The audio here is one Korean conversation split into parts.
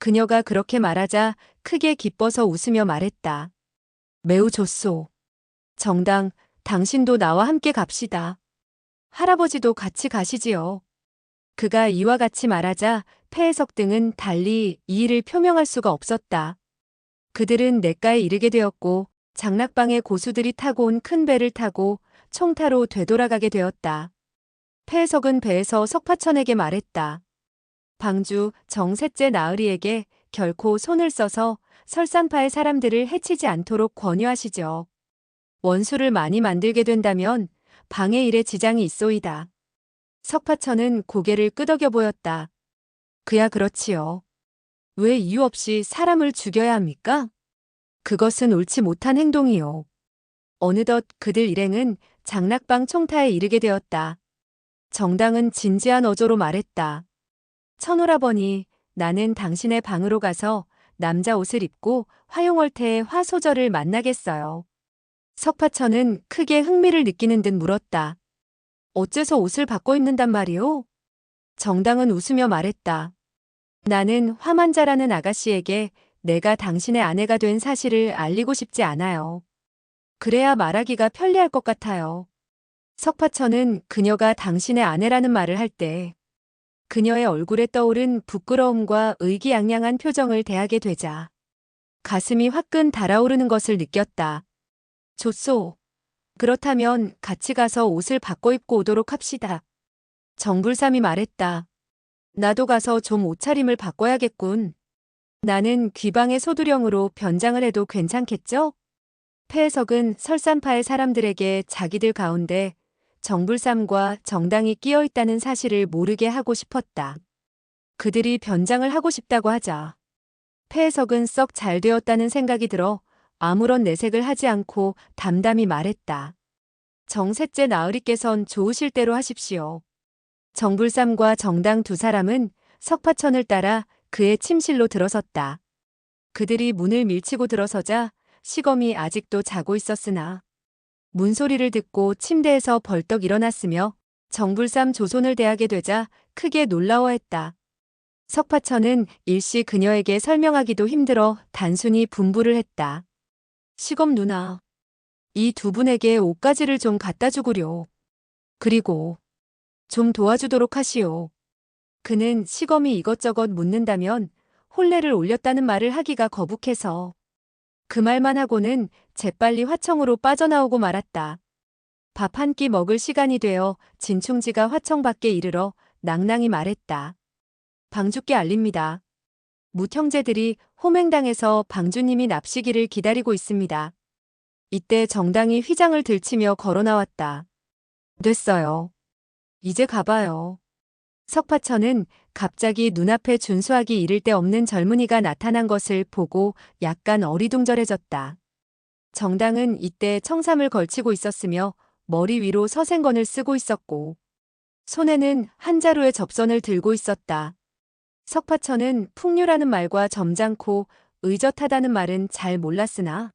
그녀가 그렇게 말하자 크게 기뻐서 웃으며 말했다. 매우 좋소. 정당, 당신도 나와 함께 갑시다. 할아버지도 같이 가시지요. 그가 이와 같이 말하자 폐해석 등은 달리 이의를 표명할 수가 없었다. 그들은 냇가에 이르게 되었고 장락방의 고수들이 타고 온 큰 배를 타고 총타로 되돌아가게 되었다. 폐해석은 배에서 석파천에게 말했다. 방주 정셋째 나으리에게 결코 손을 써서 설산파의 사람들을 해치지 않도록 권유하시죠. 원수를 많이 만들게 된다면 방해 일에 지장이 있소이다. 석파천은 고개를 끄덕여 보였다. 그야 그렇지요. 왜 이유 없이 사람을 죽여야 합니까? 그것은 옳지 못한 행동이요. 어느덧 그들 일행은 장락방 총타에 이르게 되었다. 정당은 진지한 어조로 말했다. 천오라버니, 나는 당신의 방으로 가서 남자 옷을 입고 화용월태의 화소절을 만나겠어요. 석파천은 크게 흥미를 느끼는 듯 물었다. 어째서 옷을 바꿔 입는단 말이오? 정당은 웃으며 말했다. 나는 화만자라는 아가씨에게 내가 당신의 아내가 된 사실을 알리고 싶지 않아요. 그래야 말하기가 편리할 것 같아요. 석파천은 그녀가 당신의 아내라는 말을 할 때 그녀의 얼굴에 떠오른 부끄러움과 의기양양한 표정을 대하게 되자 가슴이 화끈 달아오르는 것을 느꼈다. 좋소. 그렇다면 같이 가서 옷을 바꿔 입고 오도록 합시다. 정불삼이 말했다. 나도 가서 좀 옷차림을 바꿔야겠군. 나는 귀방의 소두령으로 변장을 해도 괜찮겠죠? 폐해석은 설산파의 사람들에게 자기들 가운데 정불삼과 정당이 끼어 있다는 사실을 모르게 하고 싶었다. 그들이 변장을 하고 싶다고 하자. 폐해석은 썩 잘 되었다는 생각이 들어 아무런 내색을 하지 않고 담담히 말했다. 정셋째 나으리께선 좋으실 대로 하십시오. 정불삼과 정당 두 사람은 석파천을 따라 그의 침실로 들어섰다. 그들이 문을 밀치고 들어서자 시검이 아직도 자고 있었으나 문소리를 듣고 침대에서 벌떡 일어났으며 정불삼 조손을 대하게 되자 크게 놀라워했다. 석파천은 일시 그녀에게 설명하기도 힘들어 단순히 분부를 했다. 시검 누나, 이 두 분에게 옷가지를 좀 갖다 주구려. 그리고 좀 도와주도록 하시오. 그는 시검이 이것저것 묻는다면 혼례를 올렸다는 말을 하기가 거북해서 그 말만 하고는 재빨리 화청으로 빠져나오고 말았다. 밥 한 끼 먹을 시간이 되어 진충지가 화청 밖에 이르러 낭낭히 말했다. 방주께 알립니다. 무형제들이 호맹당에서 방주님이 납시기를 기다리고 있습니다. 이때 정당이 휘장을 들치며 걸어 나왔다. 됐어요. 이제 가봐요. 석파천은 갑자기 눈앞에 준수하기 이를 데 없는 젊은이가 나타난 것을 보고 약간 어리둥절해졌다. 정당은 이때 청삼을 걸치고 있었으며 머리 위로 서생건을 쓰고 있었고 손에는 한 자루의 접선을 들고 있었다. 석파천은 풍류라는 말과 점잖고 의젓하다는 말은 잘 몰랐으나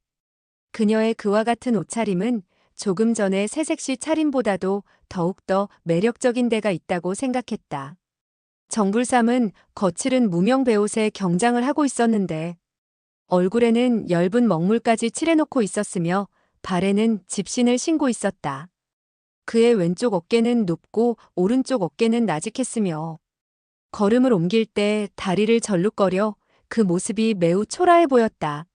그녀의 그와 같은 옷차림은 조금 전에 새색시 차림보다도 더욱더 매력적인 데가 있다고 생각했다. 정불삼은 거칠은 무명 배옷에 경장을 하고 있었는데 얼굴에는 엷은 먹물까지 칠해놓고 있었으며 발에는 집신을 신고 있었다. 그의 왼쪽 어깨는 높고 오른쪽 어깨는 나직했으며 걸음을 옮길 때 다리를 절룩거려 그 모습이 매우 초라해 보였다.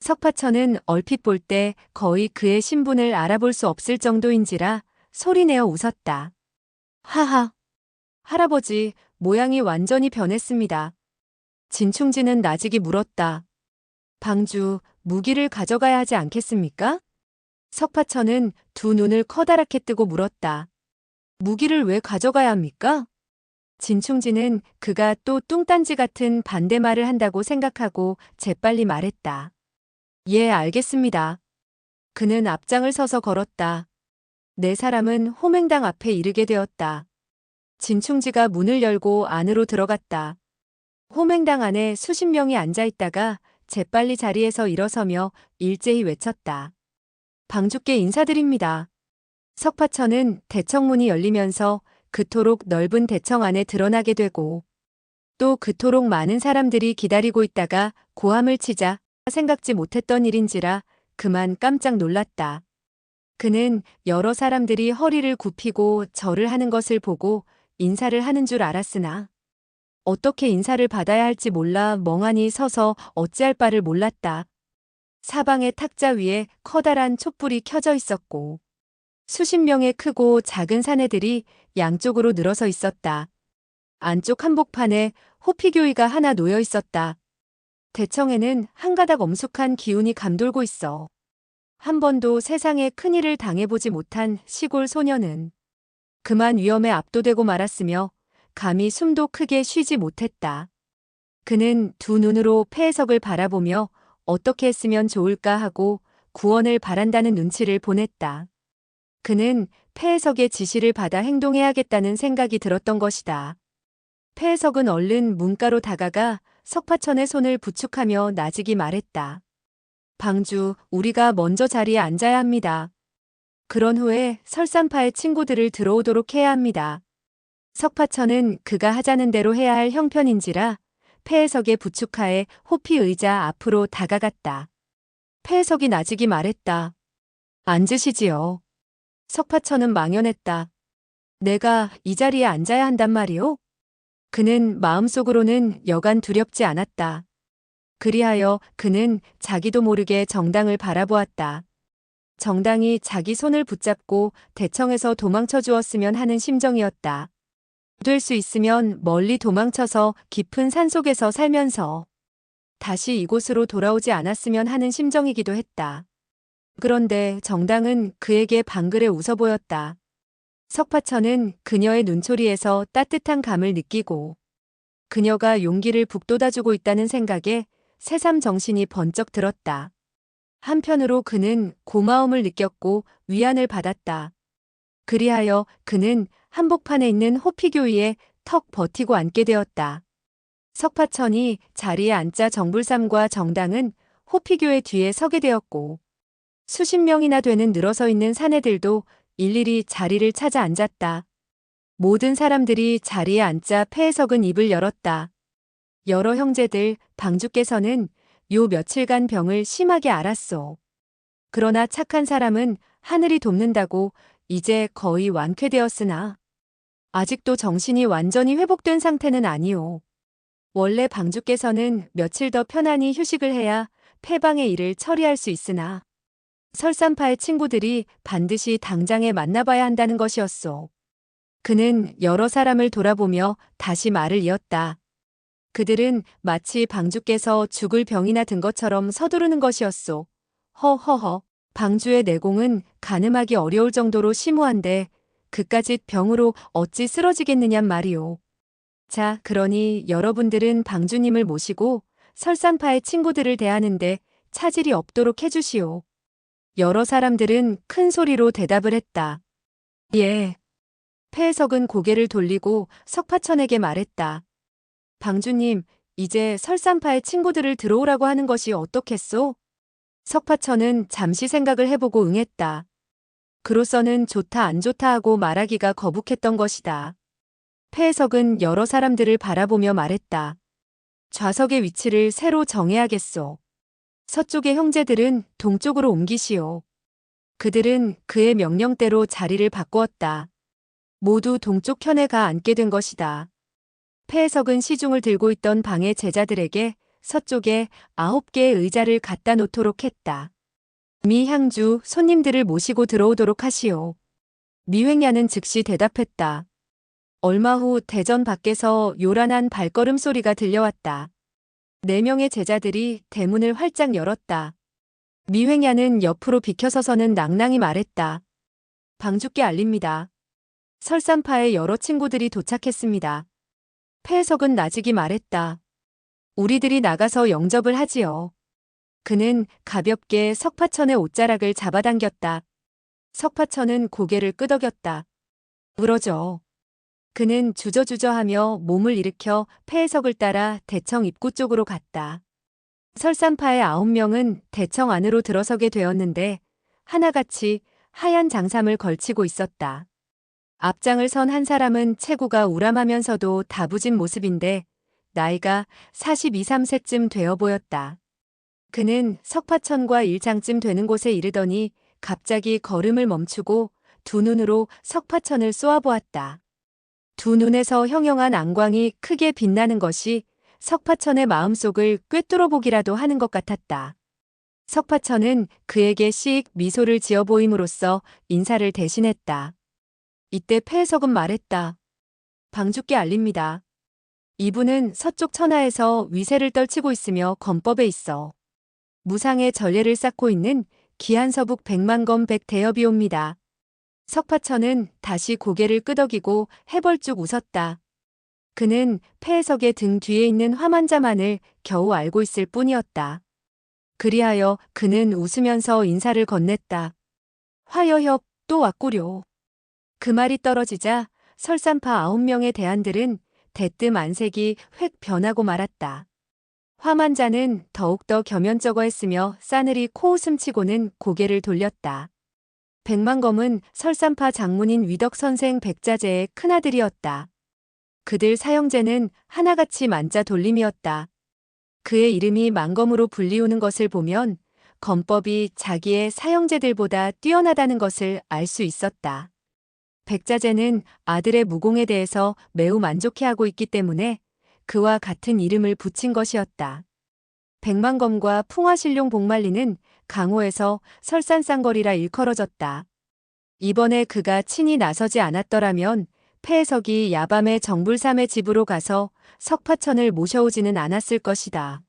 석파천은 얼핏 볼 때 거의 그의 신분을 알아볼 수 없을 정도인지라 소리내어 웃었다. 하하. 할아버지, 모양이 완전히 변했습니다. 진충지는 나직이 물었다. 방주, 무기를 가져가야 하지 않겠습니까? 석파천은 두 눈을 커다랗게 뜨고 물었다. 무기를 왜 가져가야 합니까? 진충지는 그가 또 뚱딴지 같은 반대말을 한다고 생각하고 재빨리 말했다. 예, 알겠습니다. 그는 앞장을 서서 걸었다. 네 사람은 호맹당 앞에 이르게 되었다. 진충지가 문을 열고 안으로 들어갔다. 호맹당 안에 수십 명이 앉아 있다가 재빨리 자리에서 일어서며 일제히 외쳤다. 방주께 인사드립니다. 석파천은 대청문이 열리면서 그토록 넓은 대청 안에 드러나게 되고 또 그토록 많은 사람들이 기다리고 있다가 고함을 치자 생각지 못했던 일인지라 그만 깜짝 놀랐다. 그는 여러 사람들이 허리를 굽히고 절을 하는 것을 보고 인사를 하는 줄 알았으나 어떻게 인사를 받아야 할지 몰라 멍하니 서서 어찌할 바를 몰랐다. 사방의 탁자 위에 커다란 촛불이 켜져 있었고 수십 명의 크고 작은 사내들이 양쪽으로 늘어서 있었다. 안쪽 한복판에 호피교위가 하나 놓여 있었다. 대청에는 한 가닥 엄숙한 기운이 감돌고 있어. 한 번도 세상에 큰일을 당해보지 못한 시골 소녀는 그만 위험에 압도되고 말았으며 감히 숨도 크게 쉬지 못했다. 그는 두 눈으로 폐해석을 바라보며 어떻게 했으면 좋을까 하고 구원을 바란다는 눈치를 보냈다. 그는 폐해석의 지시를 받아 행동해야겠다는 생각이 들었던 것이다. 폐해석은 얼른 문가로 다가가 석파천의 손을 부축하며 나직이 말했다. 방주, 우리가 먼저 자리에 앉아야 합니다. 그런 후에 설산파의 친구들을 들어오도록 해야 합니다. 석파천은 그가 하자는 대로 해야 할 형편인지라 폐해석의 부축하에 호피 의자 앞으로 다가갔다. 폐해석이 나직이 말했다. 앉으시지요. 석파천은 망연했다. 내가 이 자리에 앉아야 한단 말이오? 그는 마음속으로는 여간 두렵지 않았다. 그리하여 그는 자기도 모르게 정당을 바라보았다. 정당이 자기 손을 붙잡고 대청에서 도망쳐 주었으면 하는 심정이었다. 될 수 있으면 멀리 도망쳐서 깊은 산 속에서 살면서 다시 이곳으로 돌아오지 않았으면 하는 심정이기도 했다. 그런데 정당은 그에게 방글에 웃어 보였다. 석파천은 그녀의 눈초리에서 따뜻한 감을 느끼고 그녀가 용기를 북돋아주고 있다는 생각에 새삼 정신이 번쩍 들었다. 한편으로 그는 고마움을 느꼈고 위안을 받았다. 그리하여 그는 한복판에 있는 호피교위에 턱 버티고 앉게 되었다. 석파천이 자리에 앉자 정불삼과 정당은 호피교의 뒤에 서게 되었고 수십 명이나 되는 늘어서 있는 사내들도 일일이 자리를 찾아 앉았다. 모든 사람들이 자리에 앉자 폐해석은 입을 열었다. 여러 형제들, 방주께서는 요 며칠간 병을 심하게 앓았소. 그러나 착한 사람은 하늘이 돕는다고 이제 거의 완쾌되었으나 아직도 정신이 완전히 회복된 상태는 아니오. 원래 방주께서는 며칠 더 편안히 휴식을 해야 폐방의 일을 처리할 수 있으나 설산파의 친구들이 반드시 당장에 만나봐야 한다는 것이었소. 그는 여러 사람을 돌아보며 다시 말을 이었다. 그들은 마치 방주께서 죽을 병이나 든 것처럼 서두르는 것이었소. 허허허. 방주의 내공은 가늠하기 어려울 정도로 심오한데 그까짓 병으로 어찌 쓰러지겠느냔 말이오. 자, 그러니 여러분들은 방주님을 모시고 설산파의 친구들을 대하는데 차질이 없도록 해주시오. 여러 사람들은 큰 소리로 대답을 했다. 예. 폐해석은 고개를 돌리고 석파천에게 말했다. 방주님, 이제 설산파의 친구들을 들어오라고 하는 것이 어떻겠소? 석파천은 잠시 생각을 해보고 응했다. 그로서는 좋다 안 좋다 하고 말하기가 거북했던 것이다. 폐해석은 여러 사람들을 바라보며 말했다. 좌석의 위치를 새로 정해야겠소. 서쪽의 형제들은 동쪽으로 옮기시오. 그들은 그의 명령대로 자리를 바꾸었다. 모두 동쪽 편에 가 앉게 된 것이다. 폐해석은 시중을 들고 있던 방의 제자들에게 서쪽에 아홉 개의 의자를 갖다 놓도록 했다. 미향주 손님들을 모시고 들어오도록 하시오. 미횡야는 즉시 대답했다. 얼마 후 대전 밖에서 요란한 발걸음 소리가 들려왔다. 네 명의 제자들이 대문을 활짝 열었다. 미횡야는 옆으로 비켜서서는 낭낭히 말했다. 방주께 알립니다. 설산파의 여러 친구들이 도착했습니다. 폐해석은 나직이 말했다. 우리들이 나가서 영접을 하지요. 그는 가볍게 석파천의 옷자락을 잡아당겼다. 석파천은 고개를 끄덕였다. 울어져. 그는 주저주저하며 몸을 일으켜 폐해석을 따라 대청 입구 쪽으로 갔다. 설산파의 아홉 명은 대청 안으로 들어서게 되었는데 하나같이 하얀 장삼을 걸치고 있었다. 앞장을 선 한 사람은 체구가 우람하면서도 다부진 모습인데 나이가 42, 3세쯤 되어 보였다. 그는 석파천과 일장쯤 되는 곳에 이르더니 갑자기 걸음을 멈추고 두 눈으로 석파천을 쏘아보았다. 두 눈에서 형형한 안광이 크게 빛나는 것이 석파천의 마음속을 꿰뚫어 보기라도 하는 것 같았다. 석파천은 그에게 씩 미소를 지어 보임으로써 인사를 대신했다. 이때 폐해석은 말했다. 방주께 알립니다. 이분은 서쪽 천하에서 위세를 떨치고 있으며 건법에 있어 무상의 전례를 쌓고 있는 기한서북 백만검 백대여비옵니다. 석파천은 다시 고개를 끄덕이고 해벌쭉 웃었다. 그는 폐해석의 등 뒤에 있는 화만자만을 겨우 알고 있을 뿐이었다. 그리하여 그는 웃으면서 인사를 건넸다. 화여협 또 왔구려. 그 말이 떨어지자 설산파 아홉 명의 대안들은 대뜸 안색이 획 변하고 말았다. 화만자는 더욱더 겸연쩍어 했으며 싸늘히 코웃음치고는 고개를 돌렸다. 백만검은 설산파 장문인 위덕선생 백자재의 큰아들이었다. 그들 사형제는 하나같이 만자 돌림이었다. 그의 이름이 만검으로 불리우는 것을 보면 검법이 자기의 사형제들보다 뛰어나다는 것을 알 수 있었다. 백자재는 아들의 무공에 대해서 매우 만족해하고 있기 때문에 그와 같은 이름을 붙인 것이었다. 백만검과 풍화신룡 복만리는 강호에서 설산쌍거리라 일컬어졌다. 이번에 그가 친히 나서지 않았더라면 폐해석이 야밤에 정불삼의 집으로 가서 석파천을 모셔오지는 않았을 것이다.